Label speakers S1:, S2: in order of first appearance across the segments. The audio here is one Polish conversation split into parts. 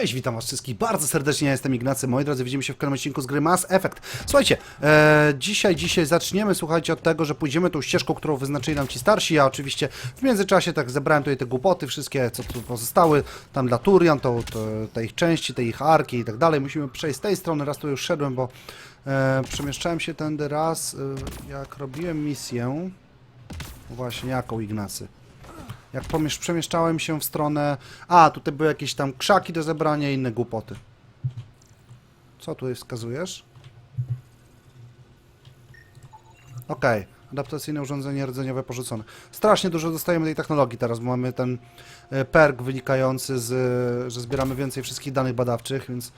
S1: Cześć, witam was wszystkich bardzo serdecznie, ja jestem Ignacy, moi drodzy, widzimy się w kolejnym odcinku z gry Mass Effect. Słuchajcie, e, dzisiaj, dzisiaj zaczniemy, słuchajcie, od tego, że pójdziemy tą ścieżką, którą wyznaczyli nam ci starsi, ja oczywiście w międzyczasie tak zebrałem tutaj te głupoty, wszystkie, co tu pozostały, tam dla Turian, to, to, te ich części, te ich arki i tak dalej, musimy przejść z tej strony, raz tu już szedłem, bo e, przemieszczałem się tędy raz, e, jak robiłem misję, właśnie, jaką Ignacy? Jak pomiesz- przemieszczałem się w stronę. A, tutaj były jakieś tam krzaki do zebrania i inne głupoty. Co tutaj wskazujesz? Okej. Adaptacyjne urządzenie rdzeniowe porzucone. Strasznie dużo dostajemy tej technologii teraz, bo mamy ten e, perk wynikający z, że zbieramy więcej wszystkich danych badawczych, więc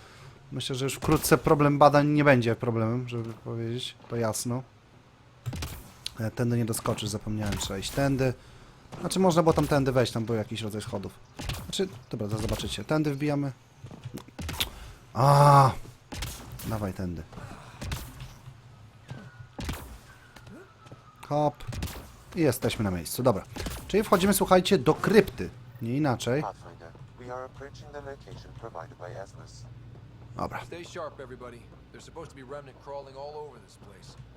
S1: myślę, że już wkrótce problem badań nie będzie problemem, żeby powiedzieć. To jasno. E, Tędy nie doskoczysz, zapomniałem przejść. Tędy. Znaczy można było tam tędy wejść, tam był jakiś rodzaj schodów. Znaczy, dobra, to zobaczycie. Tędy wbijamy. A, Dawaj tędy. Hop. I jesteśmy na miejscu, dobra. Czyli wchodzimy, słuchajcie, do krypty. Nie inaczej. Dobra.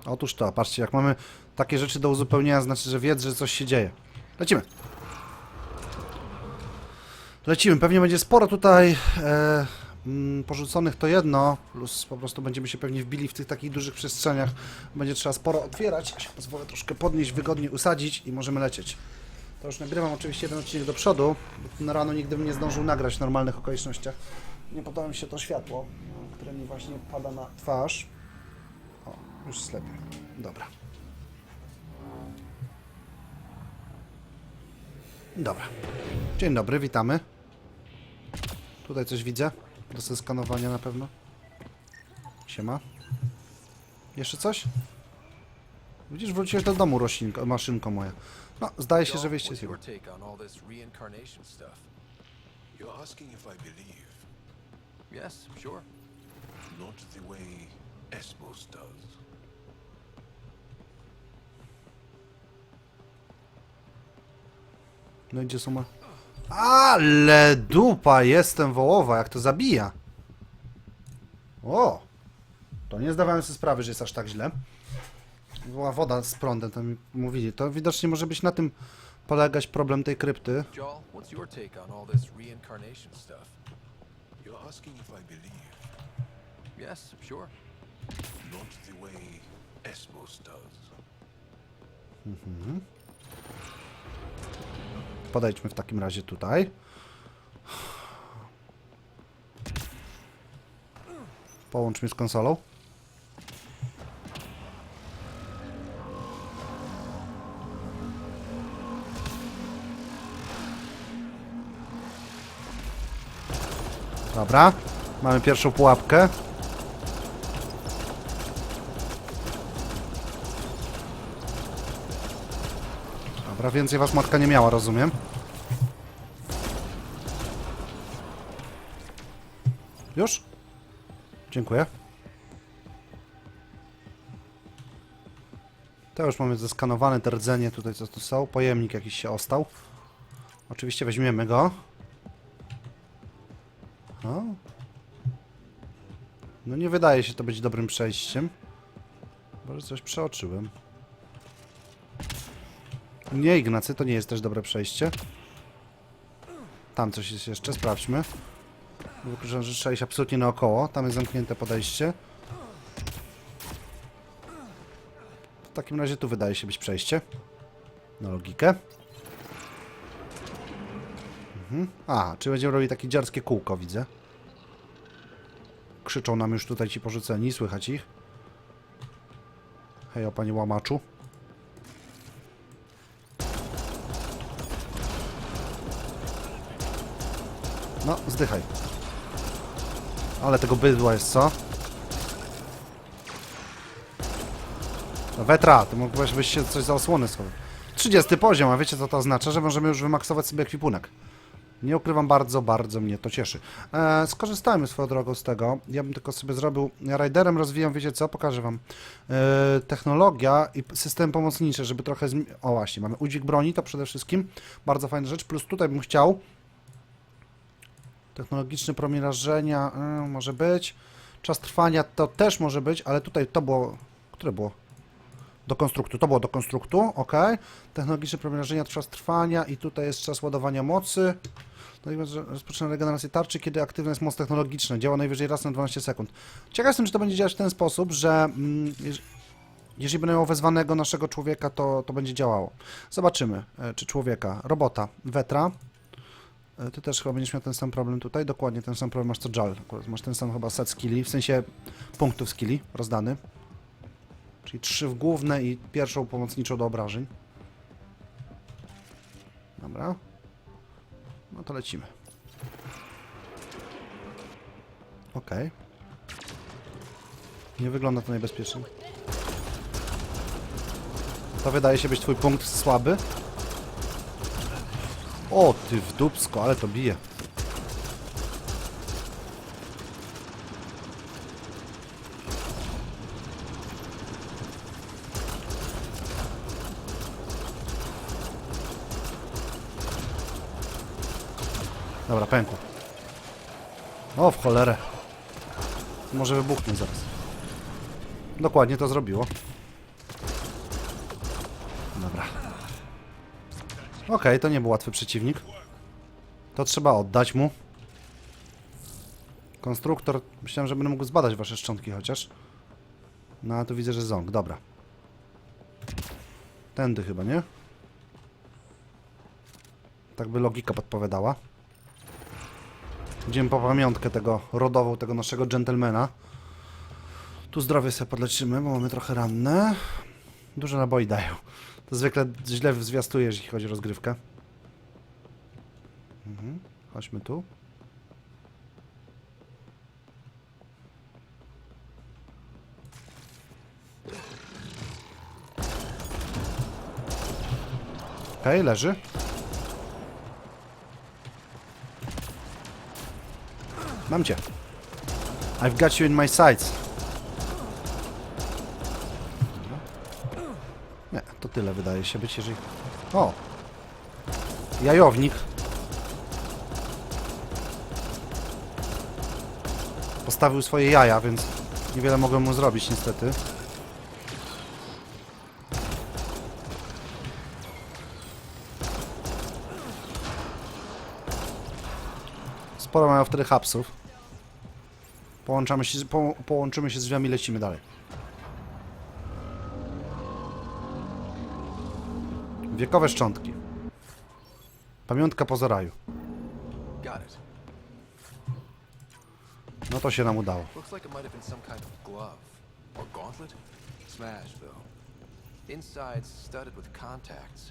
S1: Otóż to, patrzcie, jak mamy takie rzeczy do uzupełnienia, znaczy, że wiedz, że coś się dzieje. Lecimy. Lecimy. Pewnie będzie sporo tutaj e, mm, porzuconych to jedno, plus po prostu będziemy się pewnie wbili w tych takich dużych przestrzeniach. Będzie trzeba sporo otwierać. Ja się pozwolę troszkę podnieść, wygodnie usadzić i możemy lecieć. To już nagrywam oczywiście jeden odcinek do przodu, bo na rano nigdy bym nie zdążył nagrać w normalnych okolicznościach. Nie podoba mi się to światło, które mi właśnie pada na twarz. O, już jest lepiej. Dobra. Dobra. Dzień dobry, witamy. Tutaj coś widzę. Do zeskanowania na pewno. Siema. Jeszcze coś? Widzisz, wróciłeś do domu, roślinko, maszynko moja. No, zdaje się, że wyjście z?
S2: You're asking if I believe,
S3: Yes, sure.
S2: not the way Esmos does.
S1: No idzie suma. Ale dupa, jestem wołowa, jak to zabija. O! To nie zdawałem sobie sprawy, że jest aż tak źle. Była woda z prądem, to mi mówili. To widocznie może być na tym polegać problem tej krypty.
S3: Joel, what's your take on all this reincarnation stuff?
S2: You're asking if I believe,
S3: Yes, sure.
S2: not the way Esmos does.
S1: Podejdźmy w takim razie tutaj. Połącz mnie z konsolą. Dobra, mamy pierwszą pułapkę. Dobra, więcej was matka nie miała, rozumiem. Już? Dziękuję. To już mamy zeskanowane te rdzenie tutaj, co tu są. Pojemnik jakiś się ostał. Oczywiście weźmiemy go. O. No nie wydaje się to być dobrym przejściem. Może coś przeoczyłem. Nie, Ignacy, to nie jest też dobre przejście. Tam coś jest jeszcze, sprawdźmy. Wykluczam, że trzeba iść absolutnie naokoło. Tam jest zamknięte podejście. W takim razie tu wydaje się być przejście. Na logikę. Mhm. A, czy będziemy robili takie dziarskie kółko, widzę. Krzyczą nam już tutaj ci porzuceni, słychać ich. Hej, o panie łamaczu. No, zdychaj. Ale tego bydła jest, co? No, Wetra, ty mógłbyś byś się coś za osłony schował. 30 poziom, a wiecie co to oznacza? Że możemy już wymaksować sobie ekwipunek. Nie ukrywam, bardzo, bardzo mnie to cieszy. E, skorzystajmy swoją drogą z tego. Ja bym tylko sobie zrobił... Ja Riderem rozwijam, wiecie co? Pokażę wam. E, technologia i system pomocniczy, żeby trochę... O właśnie, mamy udźwig broni, to przede wszystkim. Bardzo fajna rzecz. Plus tutaj bym chciał Technologiczny promień rażenia, y, może być. Czas trwania to też może być, ale tutaj to było... Które było? Do konstruktu. To było do konstruktu, ok. Technologiczny promień czas trwania i tutaj jest czas ładowania mocy. Natomiast że rozpoczyna regenerację tarczy, kiedy aktywna jest moc technologiczna. Działa najwyżej raz na 12 sekund. Ciekaw jestem, czy to będzie działać w ten sposób, że mm, jeż- jeżeli będę miał wezwanego naszego człowieka, to, to będzie działało. Zobaczymy, e, czy człowieka. Robota, Wetra. E, Ty też chyba będziesz miał ten sam problem tutaj. Dokładnie ten sam problem masz co Jal. Masz ten sam chyba set skilli, w sensie punktów skilli rozdany. Czyli trzy w główne i pierwszą pomocniczą do obrażeń. Dobra. No to lecimy. Okej. Nie wygląda to najbezpieczniej. To wydaje się być twój punkt słaby. O, ty w dupsko, ale to bije. Dobra, pękło. O, w cholerę. Może wybuchnie zaraz. Dokładnie to zrobiło. Okej, to nie był łatwy przeciwnik. To trzeba oddać mu. Konstruktor. Myślałem, że będę mógł zbadać wasze szczątki chociaż. No a tu widzę, że ząg. Dobra. Tędy chyba, nie? Tak by logika podpowiadała. Idziemy po pamiątkę tego rodową, tego naszego dżentelmena. Tu zdrowie sobie podleczymy, bo mamy trochę ranne. Dużo naboi dają. To zwykle źle zwiastuje, jeśli chodzi o rozgrywkę. Mhm. Chodźmy tu. Okej, leży. Mam cię. I've got you in my sights. Tyle wydaje się być, jeżeli... O! Jajownik. Postawił swoje jaja, więc niewiele mogłem mu zrobić niestety. Sporo mają wtedy hapsów. Połączamy się, po, połączymy się z drzwiami i lecimy dalej. Wiekowe szczątki. Pamiątka po
S3: it.
S1: No to się nam udało.
S3: Looks like it might have been some kind of glove. Or gauntlet? Smash, though. Inside's studded with contacts.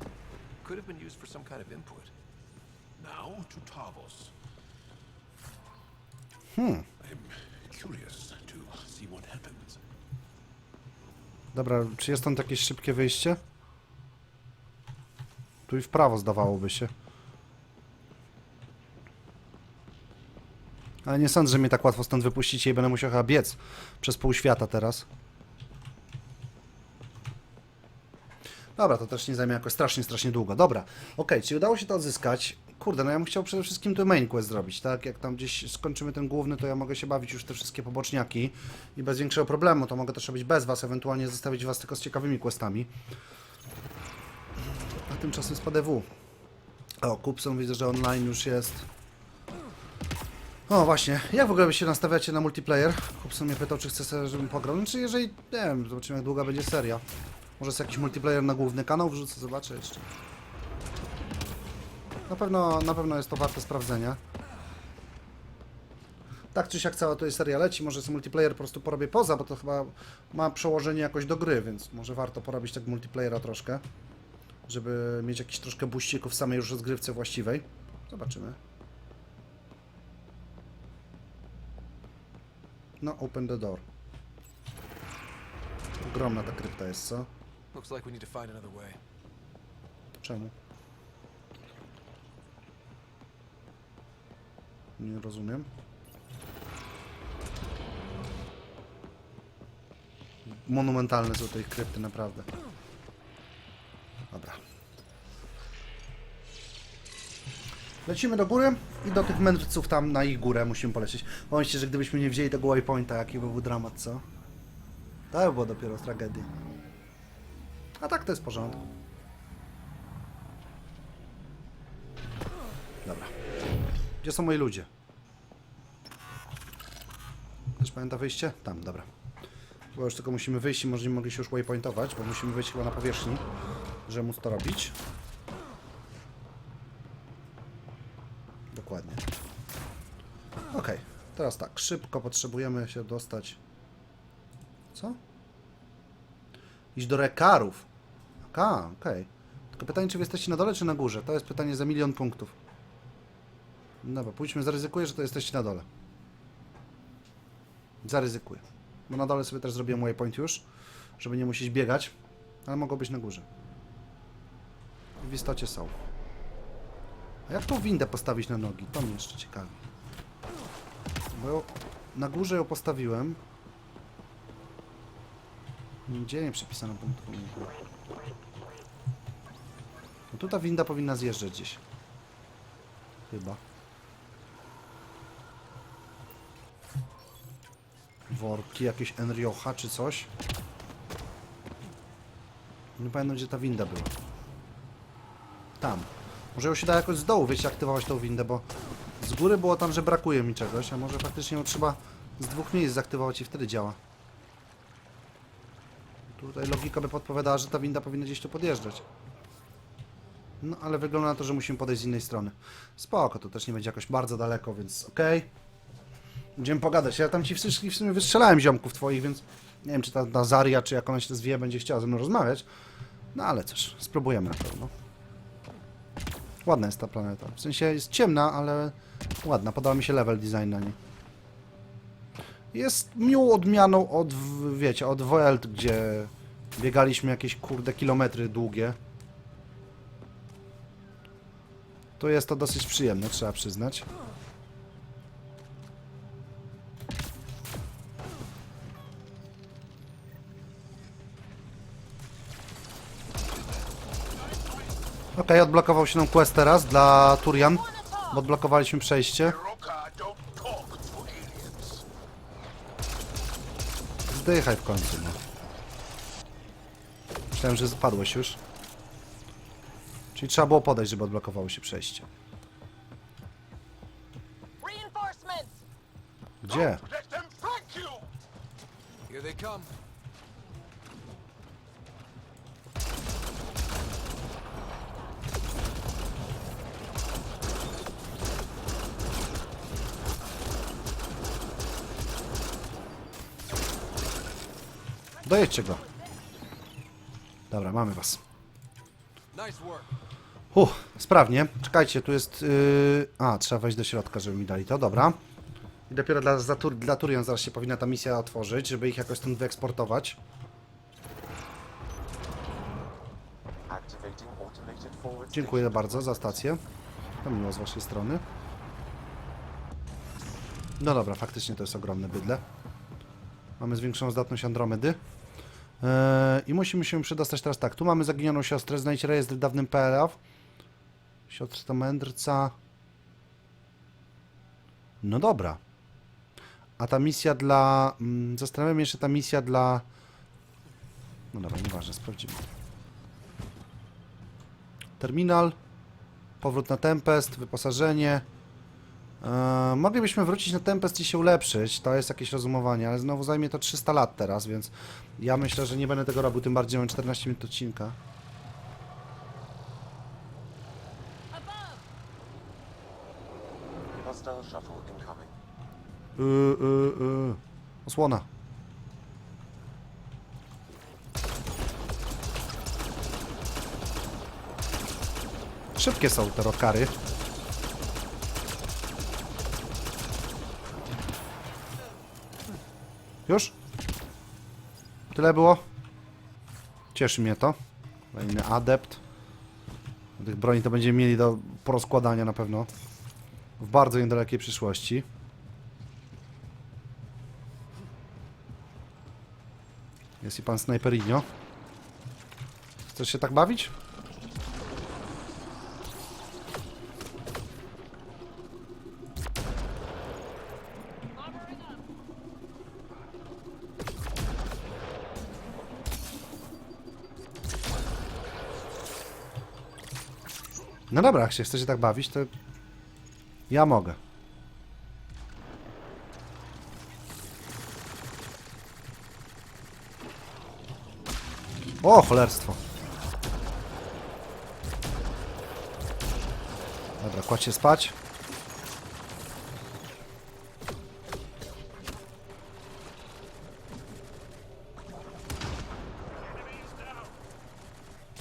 S3: Could have been used for some kind of input.
S2: Now to Tavos.
S1: Hmm.
S2: I'm curious to see what happens.
S1: Dobra, czy jest tam jakieś szybkie wyjście? Tu i w prawo zdawałoby się. Ale nie sądzę, że mnie tak łatwo stąd wypuścicie i będę musiał chyba biec przez pół świata teraz. Dobra, to też nie zajmie jakoś strasznie, strasznie długo. Dobra, okej, czyli udało się to odzyskać. Kurde, no ja bym chciał przede wszystkim tu main quest zrobić, tak? Jak tam gdzieś skończymy ten główny, to ja mogę się bawić już te wszystkie poboczniaki i bez większego problemu, to mogę też robić bez was, ewentualnie zostawić was tylko z ciekawymi questami. Tymczasem z PDW. O, Kupson widzę, że online już jest. O, właśnie. Jak w ogóle wy się nastawiacie na multiplayer? Kupson mnie pytał, czy chce sobie, żebym pograł. Czy jeżeli, nie wiem, zobaczymy jak długa będzie seria. Może jest jakiś multiplayer na główny kanał wrzucę, zobaczę jeszcze. Na pewno, na pewno jest to warte sprawdzenia. Tak czy siak cała to seria leci, może sobie multiplayer po prostu porobię poza, bo to chyba ma przełożenie jakoś do gry, więc może warto porobić tak multiplayera troszkę, żeby mieć jakiś troszkę buścików w samej już rozgrywce właściwej. Zobaczymy. No, open the door. Ogromna ta krypta jest, co?
S3: Looks like we need to find another way.
S1: Czemu? Nie rozumiem. Monumentalne są te krypty, naprawdę. Lecimy do góry i do tych mędrców tam na ich górę musimy polecieć. Pomyślcie, że gdybyśmy nie wzięli tego waypointa, jaki by był dramat, co? To by było dopiero tragedia. A tak to jest w porządku. Dobra. Gdzie są moi ludzie? Też pamięta wyjście? Tam, dobra. Bo już tylko musimy wyjść i może nie mogli się już waypointować, bo musimy wyjść chyba na powierzchni, żeby móc to robić. Dokładnie. Okej, teraz tak, szybko potrzebujemy się dostać. Co? Iść do rekarów. Aka, okej. Tylko pytanie, czy wy jesteście na dole, czy na górze? To jest pytanie za milion punktów. Dobra, pójdźmy, zaryzykuję, że to jesteście na dole. Zaryzykuję. Bo na dole sobie też zrobiłem waypoint już, żeby nie musieć biegać, ale mogą być na górze. I w istocie są. A jak tą windę postawić na nogi? To mnie jeszcze ciekawi. Bo na górze ją postawiłem. Nigdzie nie przypisano punktu. No tu ta winda powinna zjeżdżać gdzieś. Chyba. Worki, jakieś Enriocha czy coś. Nie pamiętam gdzie ta winda była. Tam. Może ją się da jakoś z dołu, wiecie, aktywować tą windę, bo z góry było tam, że brakuje mi czegoś, a może faktycznie ją trzeba z dwóch miejsc zaktywować i wtedy działa. Tutaj logika by podpowiadała, że ta winda powinna gdzieś tu podjeżdżać. No, ale wygląda na to, że musimy podejść z innej strony. Spoko, to też nie będzie jakoś bardzo daleko, więc okej. Będziemy pogadać. Ja tam ci wszystkich w sumie wystrzelałem ziomków twoich, więc nie wiem, czy ta Nazaria, czy jak ona się zwie, będzie chciała ze mną rozmawiać. No ale cóż, spróbujemy na pewno. Ładna jest ta planeta. W sensie jest ciemna, ale ładna. Podoba mi się level design na niej. Jest miłą odmianą od, wiecie, od Voelt, gdzie biegaliśmy jakieś kurde kilometry długie. To jest to dosyć przyjemne, trzeba przyznać. Okej, odblokował się nam quest teraz dla Turian, bo odblokowaliśmy przejście. Zdychaj w końcu, no. Myślałem, że spadłeś już. Czyli trzeba było podejść, żeby odblokowało się przejście. Gdzie?
S2: Let them flank you!
S3: Here they come.
S1: Dojedźcie go. Dobra, mamy was. Uff, sprawnie. Czekajcie, tu jest... Yy... A, trzeba wejść do środka, żeby mi dali to, dobra. I dopiero dla, za tur, dla Turian zaraz się powinna ta misja otworzyć, żeby ich jakoś stąd wyeksportować. Dziękuję bardzo za stację. To miło z waszej strony. No dobra, faktycznie to jest ogromne bydle. Mamy zwiększoną zdatność Andromedy. Eee, I musimy się przedostać teraz tak. Tu mamy zaginioną siostrę. Znajdź rejestr dawnym PLF. Siostra mędrca. No dobra. A ta misja dla... Mm, zastanawiam się jeszcze ta misja dla... No dobra, nieważne, sprawdzimy. Terminal. Powrót na Tempest, wyposażenie. Eee, moglibyśmy wrócić na Tempest i się ulepszyć. To jest jakieś rozumowanie, ale znowu zajmie to 300 lat teraz, więc ja myślę, że nie będę tego robił, tym bardziej mam 14 minut odcinka.
S4: hostile incoming.
S1: Yy, yy, yy. Osłona. Szybkie są te rokary. Już? Tyle było? Cieszy mnie to. Kolejny adept. Tych broni to będziemy mieli do porozkładania na pewno. W bardzo niedalekiej przyszłości. Jest i pan Snajperinio. Chcesz się tak bawić? No dobra, jak się chcecie tak bawić, to ja mogę. O, cholerstwo. Dobra, kładź się spać.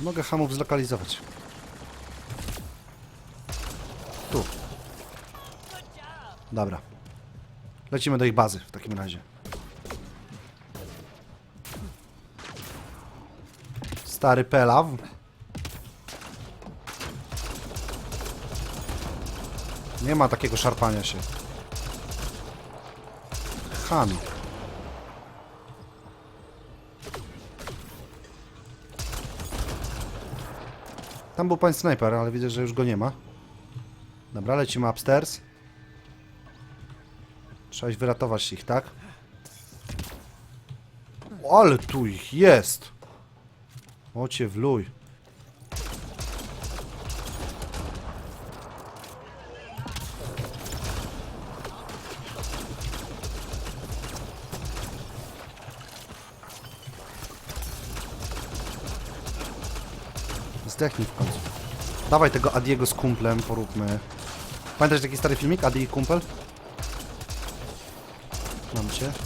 S1: Mogę hamów zlokalizować. Dobra. Lecimy do ich bazy w takim razie. Stary pelaw. Nie ma takiego szarpania się. Chami. Tam był pan snajper, ale widzę, że już go nie ma. Dobra, lecimy upstairs. Trzeba iść wyratować ich, tak? Ale tu ich jest! Ocie wluj. Zdechnij w końcu. Dawaj tego Adiego z kumplem, poróbmy. Pamiętasz taki stary filmik? Adi i kumpel? Mam cię.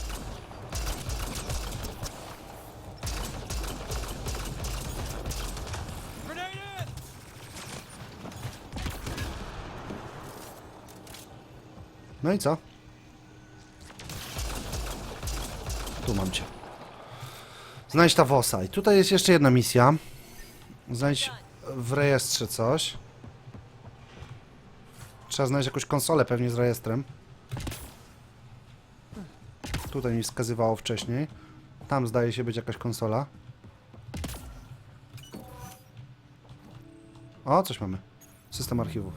S1: No i co? Tu mam cię. Znajdź ta wosa. I tutaj jest jeszcze jedna misja. Znajdź w rejestrze coś. Trzeba znaleźć jakąś konsolę pewnie z rejestrem. Tutaj mi wskazywało wcześniej. Tam zdaje się być jakaś konsola. O, coś mamy. System archiwów.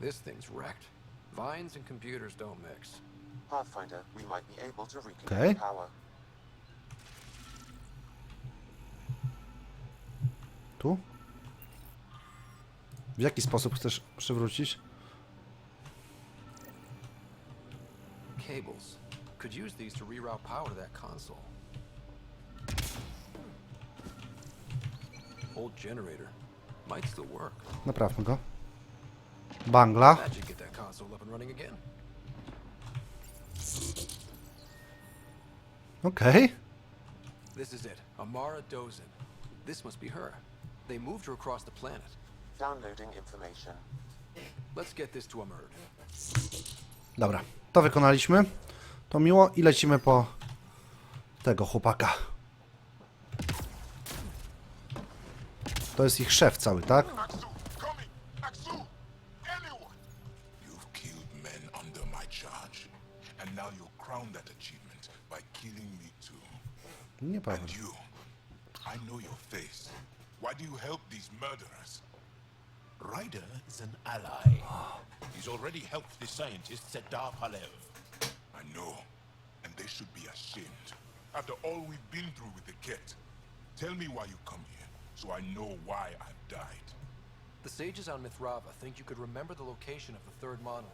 S3: This thing's wrecked. Vines and computers don't mix.
S4: Pathfinder, we might be able to reconnect power.
S1: Tu? W jaki sposób chcesz przywrócić?
S3: Cables. Could use these to reroute power to that console. Old generator. Might still work.
S1: Naprawmy go. Bangla.
S3: That should get that console up and running again.
S1: Okej.
S3: This is it. Amara Dozen. This must be her. They moved her across the planet.
S4: Downloading information.
S3: Let's get this to Amerd.
S1: Dobra. To wykonaliśmy. To miło i lecimy po tego chłopaka. To jest ich szef cały, tak? Nie powiem.
S2: And you, I know your face. Why do you help these murderers?
S5: Ryder is an ally. He's already helped the scientists at Dar Palev.
S2: I know, and they should be ashamed. After all we've been through with the Ket, tell me why you come here, so I know why I've died.
S3: The sages on Mithrava think you could remember the location of the third monolith.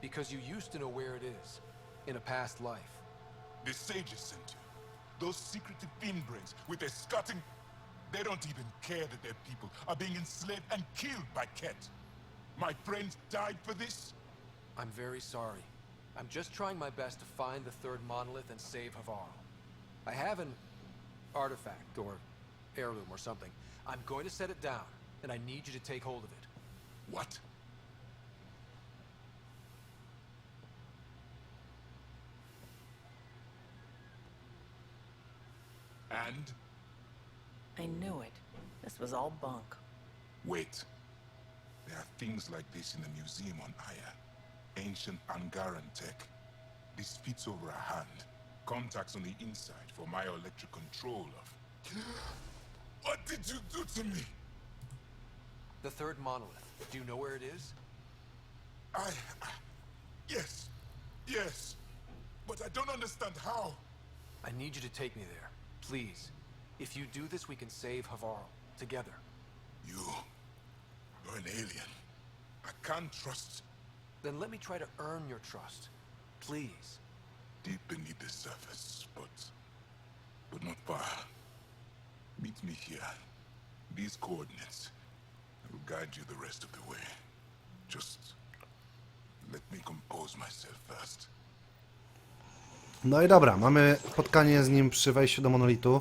S3: Because you used to know where it is, in a past life.
S2: The sages sent you. Those secretive fiendbrains with their scutting... They don't even care that their people are being enslaved and killed by Ket. My friends died for this?
S3: I'm very sorry. I'm just trying my best to find the third monolith and save Havarl. I have an artifact, or heirloom, or something. I'm going to set it down, and I need you to take hold of it.
S2: What? And?
S6: I knew it. This was all bunk.
S2: Wait. There are things like this in the museum on Aya. Ancient Angaran tech. This fits over a hand. Contacts on the inside for my electric control of... What did you do to me?
S3: The third monolith. Do you know where it is?
S2: I... I- Yes. Yes. But I don't understand how.
S3: I need you to take me there. Please. If you do this, we can save Havarl. Together.
S2: You... You're an alien. I can't trust
S3: Then let me try to earn your trust. Please.
S2: deep beneath the surface, but but not far. Meet me here. These coordinates. I will guide you the rest of the way. Just let me compose myself first.
S1: No i dobra, mamy spotkanie z nim przy wejściu do monolitu.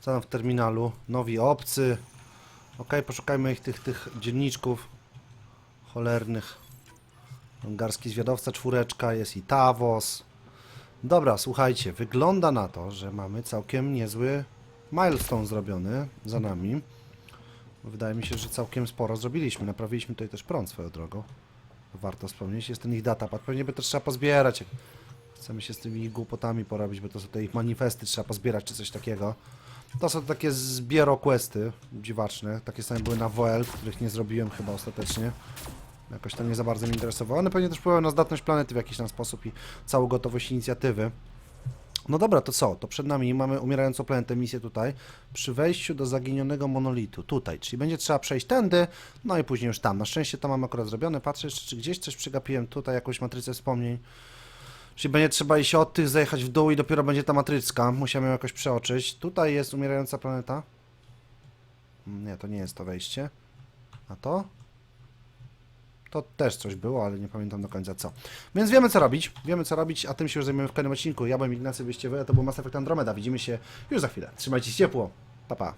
S1: Co tam w terminalu? Nowi obcy. Okej, poszukajmy ich tych, tych dzienniczków cholernych. Hungarski zwiadowca, czwóreczka, jest i Tavos. Dobra, słuchajcie, wygląda na to, że mamy całkiem niezły milestone zrobiony za nami. Wydaje mi się, że całkiem sporo zrobiliśmy. Naprawiliśmy tutaj też prąd swoją drogą. Warto wspomnieć, jest ten ich datapad. Pewnie by to trzeba pozbierać. Chcemy się z tymi głupotami porobić, bo to są te ich manifesty, trzeba pozbierać czy coś takiego. To są takie zbiero questy dziwaczne. Takie same były na WL, których nie zrobiłem chyba ostatecznie. Jakoś tam nie za bardzo mnie interesowało. One pewnie też wpływają na zdatność planety w jakiś tam sposób i całą gotowość inicjatywy. No dobra, to co? To przed nami mamy umierającą planetę, misję tutaj, przy wejściu do zaginionego monolitu, tutaj, czyli będzie trzeba przejść tędy, no i później już tam. Na szczęście to mam akurat zrobione. Patrzę jeszcze, czy gdzieś coś przegapiłem tutaj, jakąś matrycę wspomnień. Czyli będzie trzeba iść od tych, zajechać w dół i dopiero będzie ta matryczka. Musiałem ją jakoś przeoczyć. Tutaj jest umierająca planeta. Mm, Nie, to nie jest to wejście. A to? To też coś było, ale nie pamiętam do końca co. Więc wiemy co robić. Wiemy co robić, a tym się już zajmiemy w kolejnym odcinku. Ja byłem Ignacy Wyjściewy, a to był Mass Effect Andromeda. Widzimy się już za chwilę. Trzymajcie się ciepło. Pa, pa.